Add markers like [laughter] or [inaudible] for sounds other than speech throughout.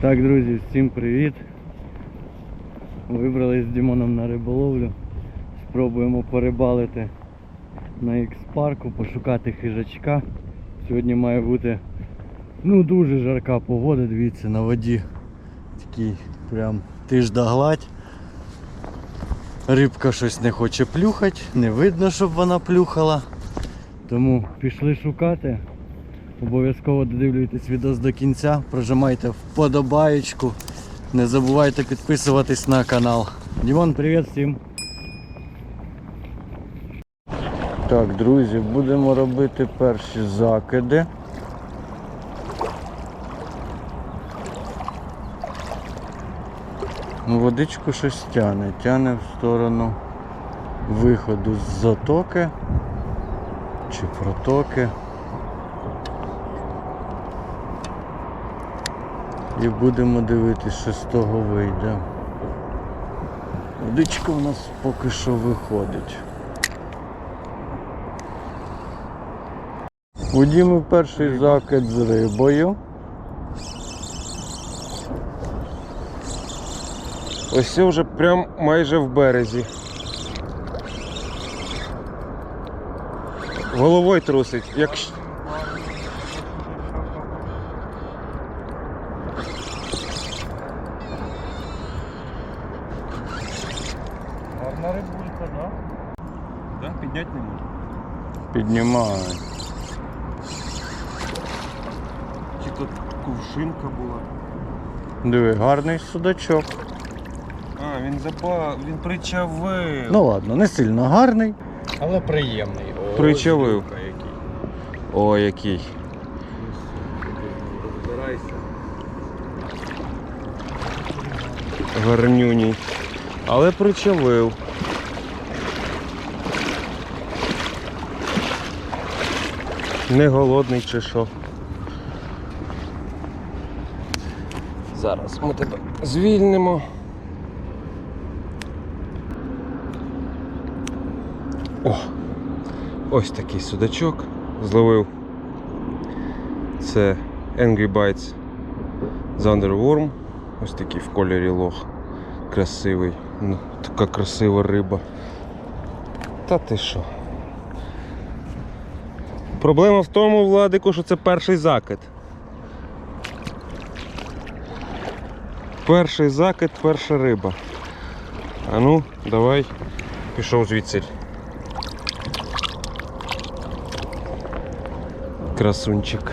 Так, друзі, всім привіт. Вибрались з Дімоном на риболовлю. Спробуємо порибалити на X-парку, пошукати хижачка. Сьогодні має бути ну, дуже жарка погода, дивіться, на воді такий прям тижда гладь. Рибка щось не хоче плюхати, не видно, щоб вона плюхала. Тому пішли шукати. Обов'язково додивлюйтесь відео до кінця, прожимайте вподобаєчку. Не забувайте підписуватись на канал. Дімон, привіт всім! Так, друзі, будемо робити перші закиди. Ну, водичку щось тяне, тяне в сторону виходу з затоки чи протоки. І будемо дивитися, що з того вийде. Водичка у нас поки що виходить. У Діми перший закид з рибою. Ось це вже прям майже в березі. Головою трусить, як. щ- Гарна рибулька, так? Да, підняти не можу. Піднімаю. Чи тут кувшинка була? Диви, гарний судачок. А, він заба... він причавив. Ну ладно, не сильно гарний. Але приємний. О, Причавив. який. О, який. Розбирайся. Гарнюній. Але причавив. Не голодний чи що. Зараз ми тебе звільнимо. О! Ось такий судачок зловив. Це Angry Bites Thunderworm. Ось такий в кольорі лох. Красивий. Ну, така красива риба. Та ти що? Проблема в тому, Владику, що це перший закид. Перший закид, перша риба. А ну, давай, пішов звідси. Красунчик.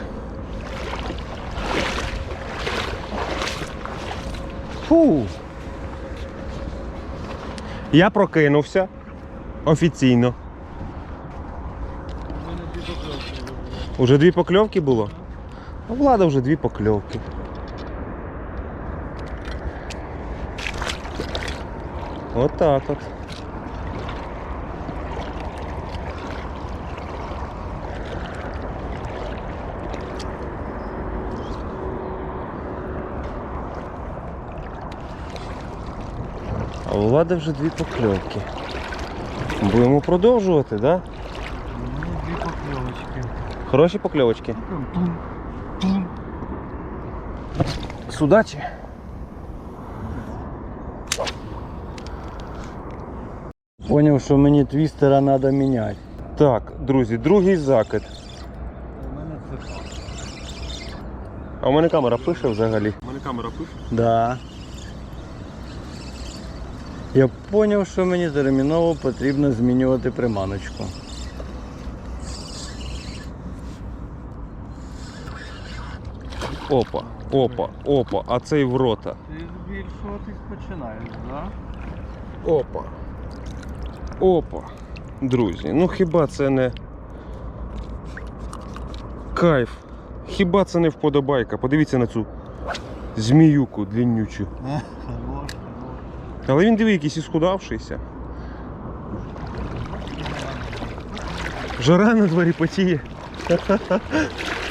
Фу. Я прокинувся офіційно. Уже дві покльовки було? А влада вже дві покльовки. Отак от. А у Влада вже дві покльовки. Будемо продовжувати, так? Да? Хороші покльовочки. Судачі. Поняв, що мені твістера треба міняти. Так, друзі, другий закид. У мене це А у мене камера пише взагалі. У мене камера пише. Да. Я поняв, що мені терміново потрібно змінювати приманочку. Опа, опа, опа, а цей в рота. Ти збільшуватись починаєш, так? Опа. Опа. Друзі, ну хіба це не кайф? Хіба це не вподобайка? Подивіться на цю зміюку длиннючу. [laughs] Але він диви, якийсь ісхудавшийся. Жара на дворі потіє. [laughs]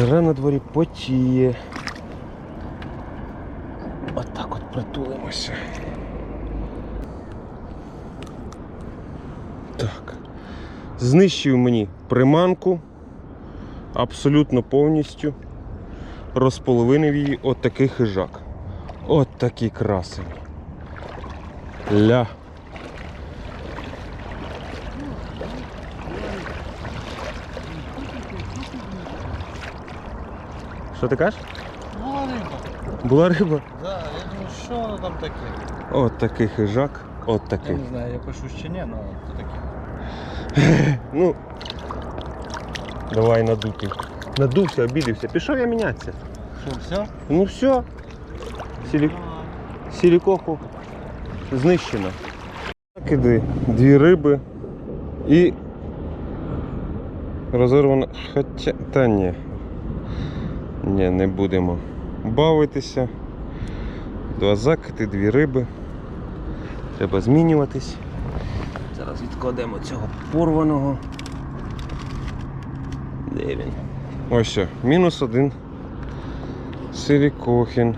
Жара на дворі потіє. Отак от притулимося. Так. Знищив мені приманку абсолютно повністю. Розполовинив її от такий хижак. От такий красивий. Ля. Що ти кажеш? Була риба. Була риба? Да, я думаю, що воно там таке? От такий хижак, от Я такий. не знаю, я пишу чи ні, але то таке. [laughs] Ну. Давай надутий. Надувся, обідився. Пішов я мінятися. Що, все? Ну все. Сілі... Сілікоху знищено. Так іди. Дві риби і розірвана. Хоча. Та ні. Ні, не будемо бавитися. Два закити, дві риби. Треба змінюватись. Зараз відкладемо цього порваного. Де він? Ось що, мінус один силікохін.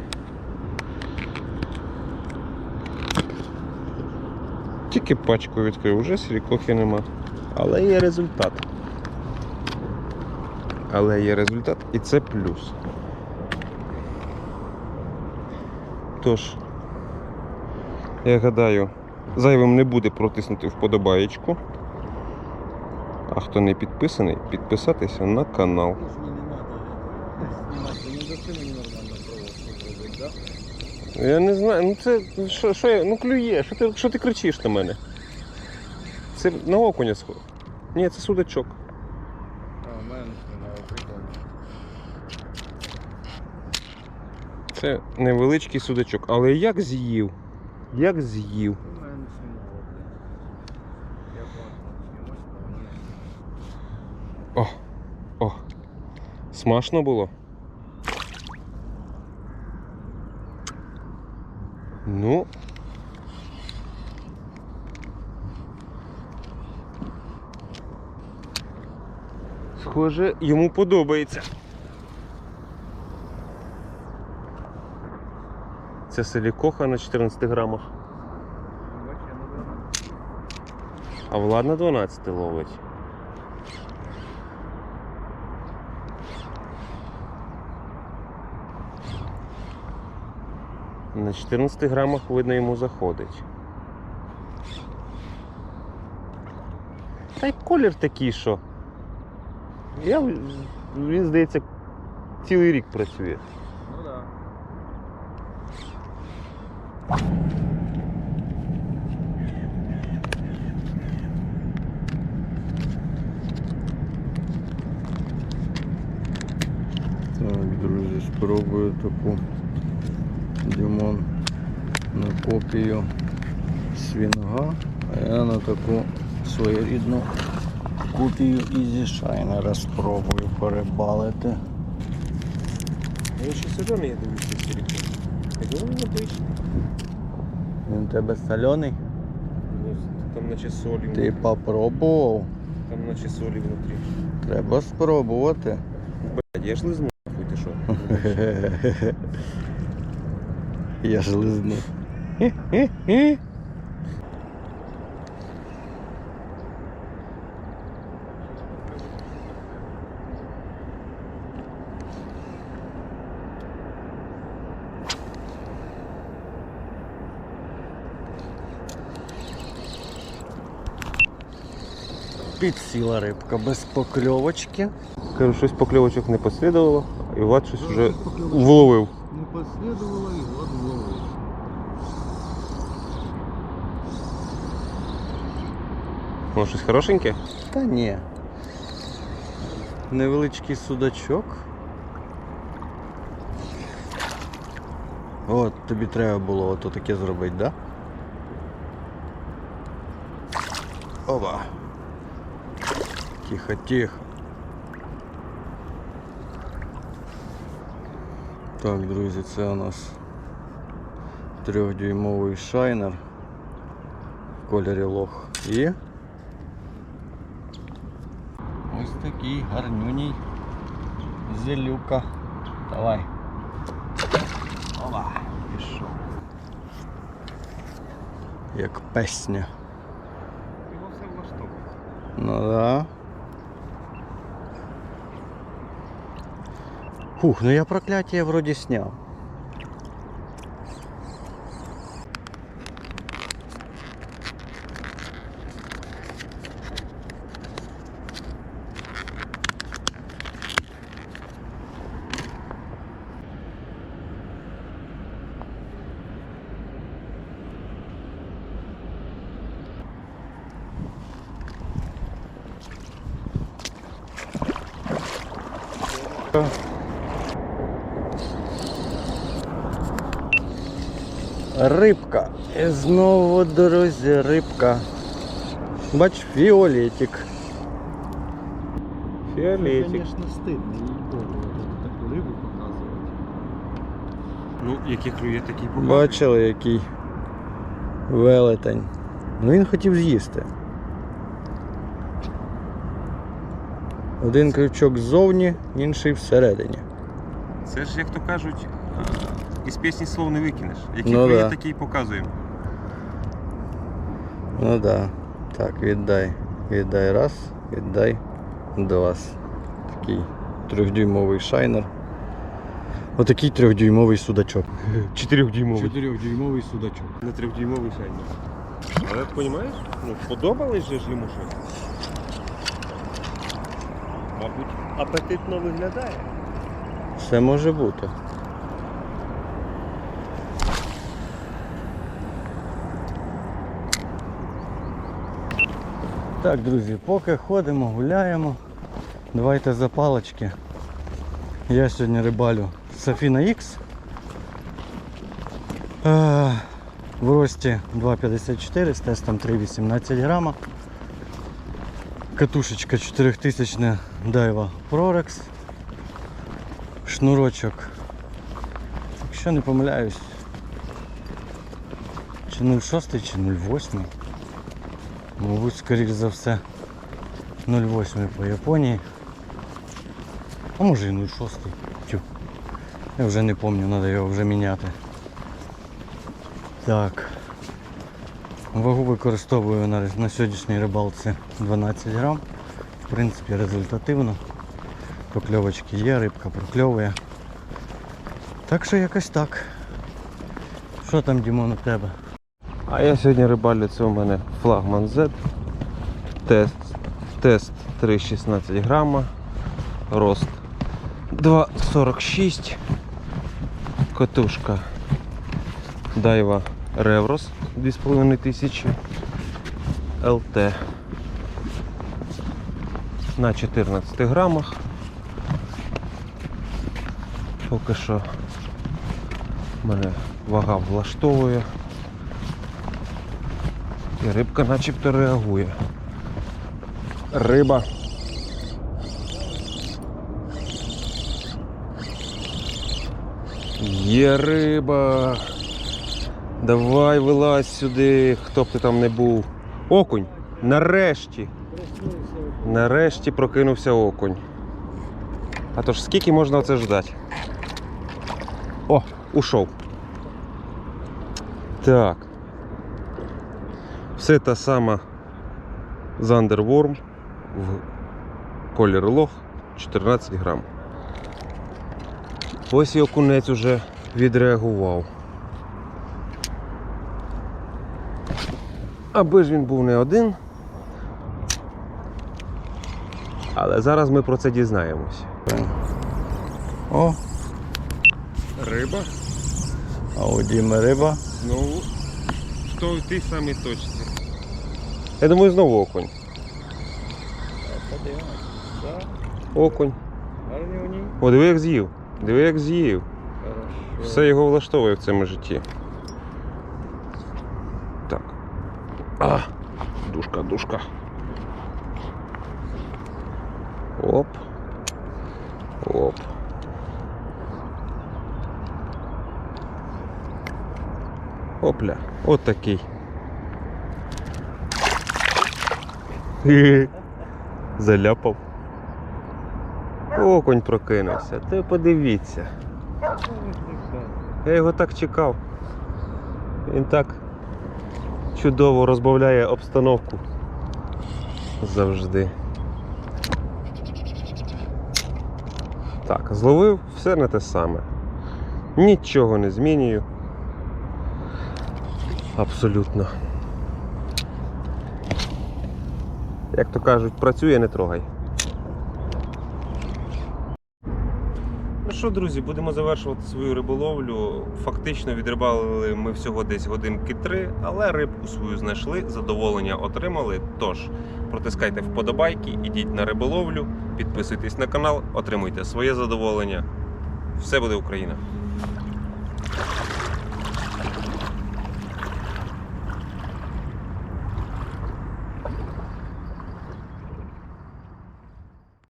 Тільки пачку відкрив, вже силікохи нема. Але є результат. Але є результат і це плюс. Тож, я гадаю, зайвим не буде протиснути вподобаєчку. А хто не підписаний, підписатися на канал. Я не знаю, ну це що, що я, ну клює, що ти, що ти кричиш на мене? Це на окуня схоже. Ні, це судачок. А, у мене прикольно. Це невеличкий судачок. Але як з'їв? Як з'їв? О! О! Смачно було? Ну. Схоже, йому подобається. Це селікоха на 14 грамах. А Влад на 12 ловить. На 14 грамах видно йому заходить. Та й колір такий, що. Я, він, здається, цілий рік працює. Ну да. Так, друзі, спробую таку Дімон на копію свінга, а я на таку своєрідну копію Ізі Шайнера спробую перебалити. Я ще солений, я дивлюся обичний. Він у тебе соляний? Ну, Там наче солі. Ти попробував? Там наче солі внутрі. Треба спробувати. Блядь, я ж лизну, нахуй, ти що? [laughs] Я ж лизну. [laughs] Підсіла рибка без покльовочки. Кажу, щось покльовочок не послідувало, і Влад щось вже вловив. Не последовало і вот вловив. Може щось хорошеньке? Та ні. Невеличкий судачок. От, тобі треба було ото таке зробити, да? Оба. Тихо, тихо. Так, друзі, це у нас трьохдюймовий шайнер в кольорі лох. І Ось такий гарнюній зелюка. Давай. Оба, пішов. Як песня. Його все влаштовує. Ну да. Фух, ну я проклятие вроде снял. Рибка. І знову, друзі, рибка. Бач, фіолетик. Фіолетик. Звісно, стидно Богу, таку рибу показувати. Ну, яких клює такий показує. Бачили, який велетень. Ну він хотів з'їсти. Один крючок ззовні, інший всередині. Це ж, як то кажуть, із пісні слов не викинеш. Який Ну клює, да. такий показуємо. Ну да. Так, віддай. Віддай раз, віддай два. Такий трьохдюймовий шайнер. Отакий трьохдюймовий судачок. [laughs] Чотирьохдюймовий. Чотирьохдюймовий судачок. На трьохдюймовий шайнер. Але розумієш, ну, сподобалось же ж йому щось. Мабуть, апетитно виглядає. Все може бути. Так, друзі, поки ходимо, гуляємо. Давайте за палочки. Я сьогодні рибалю Софіна X. Е, В рості 2,54 з тестом 3,18 грама. Катушечка 4000 Daiwa Prorex шнурочок. Якщо не помиляюсь, чи 0,6, чи 0,8. Мабуть, скоріш за все 0,8 по Японії. А може і 0,6. Тю. Я вже не пам'ятаю, треба його вже міняти. Так. Вагу використовую на, на сьогоднішній рибалці 12 грам. В принципі, результативно. Покльовочки є, рибка прокльовує. Так що якось так. Що там, Дімон, у тебе? А я сьогодні рибалю, це у мене флагман Z. Тест, тест 3,16 грама. Рост 2,46. Катушка Daiwa Revros 2500 LT на 14 грамах. Поки що мене вага влаштовує. І рибка начебто реагує. Риба. Є риба. Давай вилазь сюди, хто б ти там не був. Окунь. Нарешті. Нарешті прокинувся окунь. А то ж скільки можна оце ждати? О, ушов. Так. Все та сама Зандерворм в колір лох 14 грам. Ось і окунець уже відреагував. Аби ж він був не один. Але зараз ми про це дізнаємось. О, Риба? а у Діми риба. Знову в той тій самій точці. Я думаю, знову окунь. Окунь. О, диви як з'їв. Диви як з'їв. Все його влаштовує в цьому житті. Так. А, душка, душка. Оп. Оп. Опля. От такий. [laughs] Заляпав. Окунь прокинувся. Ти подивіться. Я його так чекав. Він так чудово розбавляє обстановку. завжди. Так, зловив все не те саме. Нічого не змінюю. Абсолютно. Як то кажуть, працює, не трогай. Ну що, друзі, будемо завершувати свою риболовлю. Фактично відрибалили ми всього десь годинки три, але рибку свою знайшли, задоволення отримали. Тож протискайте вподобайки, ідіть на риболовлю, підписуйтесь на канал, отримуйте своє задоволення. Все буде Україна!